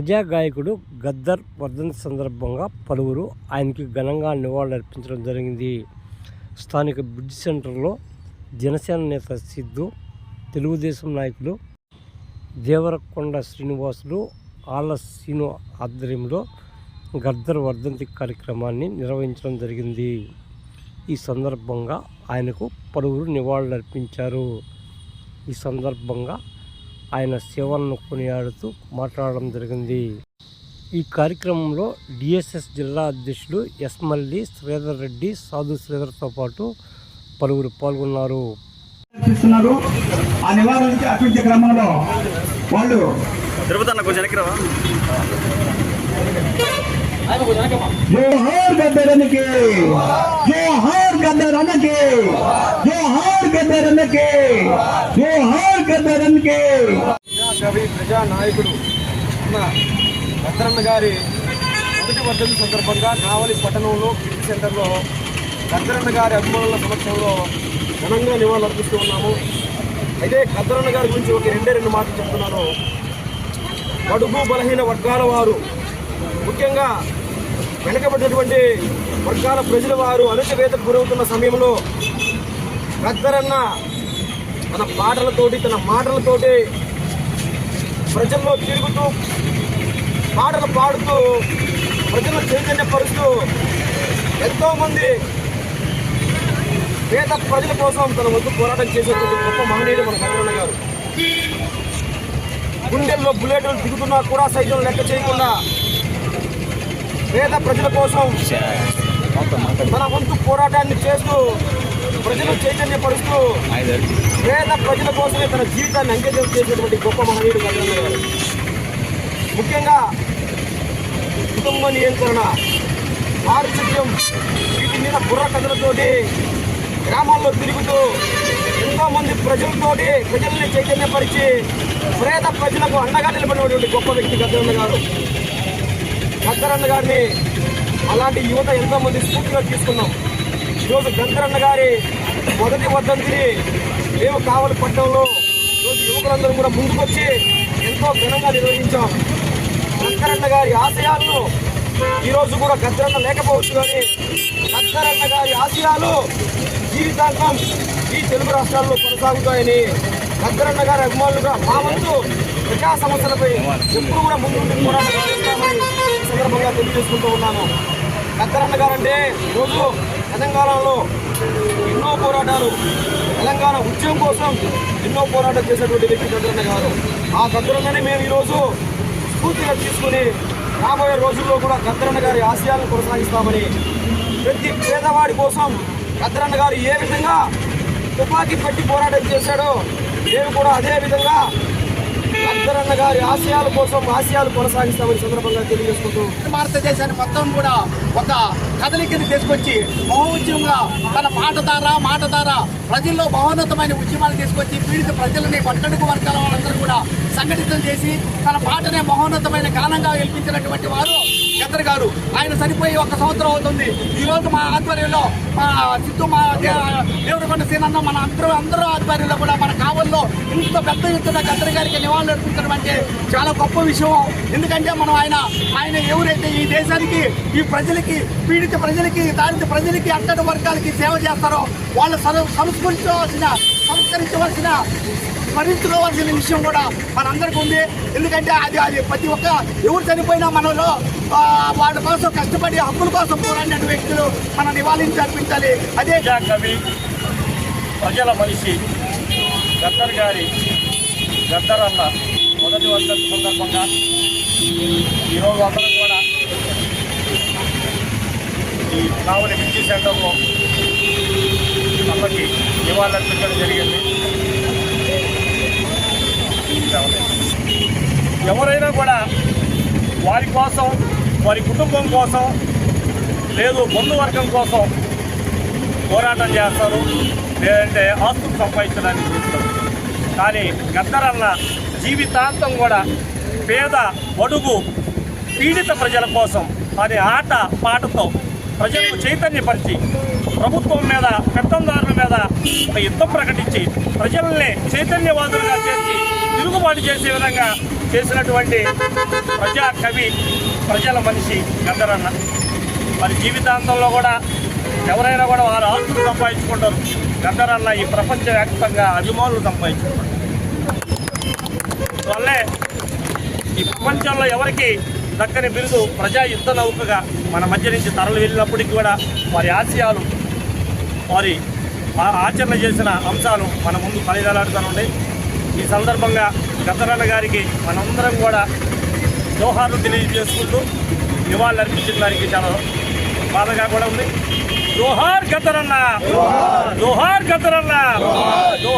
ప్రజా గాయకుడు గద్దర్ వర్ధంతి సందర్భంగా పలువురు ఆయనకి ఘనంగా నివాళులర్పించడం జరిగింది. స్థానిక బ్రిడ్జ్ సెంటర్లో జనసేన నేత సిద్ధు తెలుగుదేశం నాయకులు దేవరకొండ శ్రీనివాసులు ఆళ్ళ శ్రీను ఆధ్వర్యంలో గద్దర్ వర్ధంతి కార్యక్రమాన్ని నిర్వహించడం జరిగింది. ఈ సందర్భంగా ఆయనకు పలువురు నివాళులర్పించారు ఈ సందర్భంగా ఆయన సేవలను కొనియాడుతూ మాట్లాడడం జరిగింది. ఈ కార్యక్రమంలో డిఎస్ఎస్ జిల్లా అధ్యక్షుడు ఎస్ మల్లి శ్రీధర్ రెడ్డి సాధు శ్రీధర్తో పాటు పలువురు పాల్గొన్నారు. ఇస్తున్నారు ఆ నివారణకి అర్పించే క్రమంలో వాళ్ళు తిరుపతి కొంచెం వెనక్కి రావా జోహార్ గద్దరన్నకి జోహార్ గద్దరన్నకి జోహార్ గద్దరన్నకి జోహార్ గద్దరన్నకి కవి ప్రజా నాయకుడు భద్రన్న గారి మొదటి వర్ధంతి సందర్భంగా నావలి పట్టణంలో కిడ్స్ సెంటర్లో భద్రన్న గారి అభిమానుల సమక్షంలో ఘనంగా నివాళులు అర్పిస్తూ ఉన్నాము. అయితే గద్దరన్న గారి గురించి ఒక రెండే రెండు మాటలు చెప్తున్నాను బడుగు బలహీన వర్గాల వారు ముఖ్యంగా వెనకబడినటువంటి వర్గాల ప్రజల వారు అణచివేతకు గురవుతున్న సమయంలో గద్దరన్న తన పాటలతోటి తన మాటలతోటి ప్రజల్లో తిరుగుతూ పాటలు పాడుతూ ప్రజలను చైతన్యపరుస్తూ ఎంతోమంది పేద ప్రజల కోసం తన వద్దు పోరాటం చేసేటువంటి గొప్ప మహనీయుడు మన కరుణ గారు. గుండెల్లో బుల్లెట్లు దిగుతున్నా కూడా సైతం లెక్క చేయకుండా పేద ప్రజల కోసం తన వంతు పోరాటాన్ని చేస్తూ ప్రజలు చైతన్యపరుస్తూ పేద ప్రజల కోసమే తన జీవితాన్ని అంకితం చేసేటువంటి గొప్ప మహనీయుడు కరుణ గారు. ముఖ్యంగా కుటుంబ నియంత్రణ పారిశుద్ధ్యం వీటి మీద బుర్ర కథలతోటి గ్రామాల్లో తిరుగుతూ ఎంతోమంది ప్రజలతోటి ప్రజల్ని చైతన్యపరిచి పేద ప్రజలకు అండగా నిలబడినటువంటి గొప్ప వ్యక్తి గజేంద్ర గారు. గద్దరన్న గారిని అలాంటి యువత ఎంతోమంది స్ఫూర్తిగా తీసుకున్నాం. ఈరోజు గద్దరన్న గారి మొదటి వద్దంతిని మేము కావలి పట్టణంలో ఈరోజు యువకులందరూ కూడా ముందుకొచ్చి ఎంతో ఘనంగా నిర్వహించాం. గద్దరన్న గారి ఆశయాలను ఈరోజు కూడా గద్దరన్న లేకపోవచ్చు కానీ గద్దరన్న గారి ఆశయాలు జీవితాంతం ఈ తెలుగు రాష్ట్రాల్లో కొనసాగుతాయని గద్దరన్న గారి అభిమానులుగా మా వంతు ప్రజా సమస్యలపై ఎప్పుడు కూడా ముందు పోరాటం చేస్తామని సందర్భంగా తెలియజేసుకుంటూ ఉన్నాను. గద్దరన్న గారంటే రోజు తెలంగాణలో ఎన్నో పోరాటాలు తెలంగాణ ఉద్యమం కోసం ఎన్నో పోరాటం చేసినటువంటి వ్యక్తి గద్దరన్న గారు. ఆ గద్దరన్నని మేము ఈరోజు స్ఫూర్తిగా తీసుకుని రాబోయే రోజుల్లో కూడా గద్దరన్న గారి ఆశయాలను కొనసాగిస్తామని ప్రతి పేదవాడి కోసం గద్దరన్న గారు ఏ విధంగా తుపాకీ పెట్టి పోరాటం చేశాడో మేము కూడా అదే విధంగా గద్దరన్న గారి ఆశయాల కోసం ఆశయాలు కొనసాగిస్తామని సందర్భంగా తెలియజేసుకుంటూ భారతదేశాన్ని మొత్తం కూడా ఒక కదలికని తీసుకొచ్చి మహోద్యమంగా తన పాట ద్వారా మాట ద్వారా ప్రజల్లో మహోన్నతమైన ఉద్యమాలు తీసుకొచ్చి పీడిత ప్రజలని పట్టడుగు వర్గాల వాళ్ళందరూ కూడా సంఘటితం చేసి తన పాటనే మహోన్నతమైన గానంగా గెలిపించినటువంటి వారు గద్దర్ గారు. ఆయన చనిపోయి ఒక సంవత్సరం అవుతుంది. ఈ రోజు మా ఆధ్వర్యంలో మా సిద్ధు మా దే- దేవరకొండ సీనన్న మన అందరూ అందరూ ఆధ్వర్యంలో కూడా మన కావల్లో ఇంత పెద్ద ఎత్తున గద్దర్ గారికి నివాళులు అర్పించడం అంటే చాలా గొప్ప విషయం. ఎందుకంటే మనం ఆయన ఆయన ఎవరైతే ఈ దేశానికి ఈ ప్రజలకి పీడిత ప్రజలకి దారిద్ర ప్రజలకి అట్టడి వర్గాలకి సేవ చేస్తారో వాళ్ళు సరు సంస్కరించవలసిన సంస్కరించవలసిన స్మరించుకోవాల్సిన విషయం కూడా మనందరికీ ఉంది. ఎందుకంటే అది అది ప్రతి ఒక్క ఎవరు చనిపోయినా మనలో వాళ్ళ కోసం కష్టపడి హక్కుల కోసం పోరాడిన వ్యక్తులు మన నివాళించి అర్పించాలి. అదే కవి ప్రజల మనిషి గద్దర్ గారి గద్దరన్న మొదటి వర్షం సందర్భంగా ఈరోజు అందరం కూడా ఈ కావలి మిర్చి సెంటర్లో అమ్మకి నివాళులర్పించడం జరిగింది. ఎవరైనా కూడా వారి కోసం వారి కుటుంబం కోసం లేదు బంధువర్గం కోసం పోరాటం చేస్తారు లేదంటే ఆస్తులు సంపాదించడానికి చూస్తారు. కానీ గద్దరన్న జీవితాంతం కూడా పేద బడుగు పీడిత ప్రజల కోసం అనే ఆట పాటతో ప్రజలను చైతన్యపరిచి ప్రభుత్వం మీద పెత్తందారుల మీద ఒక యుద్ధం ప్రకటించి ప్రజల్ని చైతన్యవాదులుగా చేసి తిరుగుబాటు చేసే విధంగా చేసినటువంటి ప్రజా కవి ప్రజల మనిషి గద్దరన్న. మరి జీవితాంతంలో కూడా ఎవరైనా కూడా వారు ఆస్తులు సంపాదించుకుంటారు. గద్దరన్న ఈ ప్రపంచవ్యాప్తంగా అభిమానులు సంపాదించుకుంటారు. వల్లే ఈ ప్రపంచంలో ఎవరికి దక్కని బిరుదు ప్రజా యుద్ధ నౌకగా మన మధ్య నుంచి తరలి వెళ్ళినప్పటికీ కూడా వారి ఆశయాలు వారి ఆచరణ చేసిన అంశాలు మన ముందు కలిగలాడుతూ ఉన్నాయి ఈ సందర్భంగా గద్దరన్న గారికి మనందరం కూడా జోహార్లు తెలియజేసుకుంటూ నివాళులు అర్పించిన దానికి చాలా బాధగా కూడా ఉంది. జోహార్ గద్దరన్న జోహార్ గద్దరన్న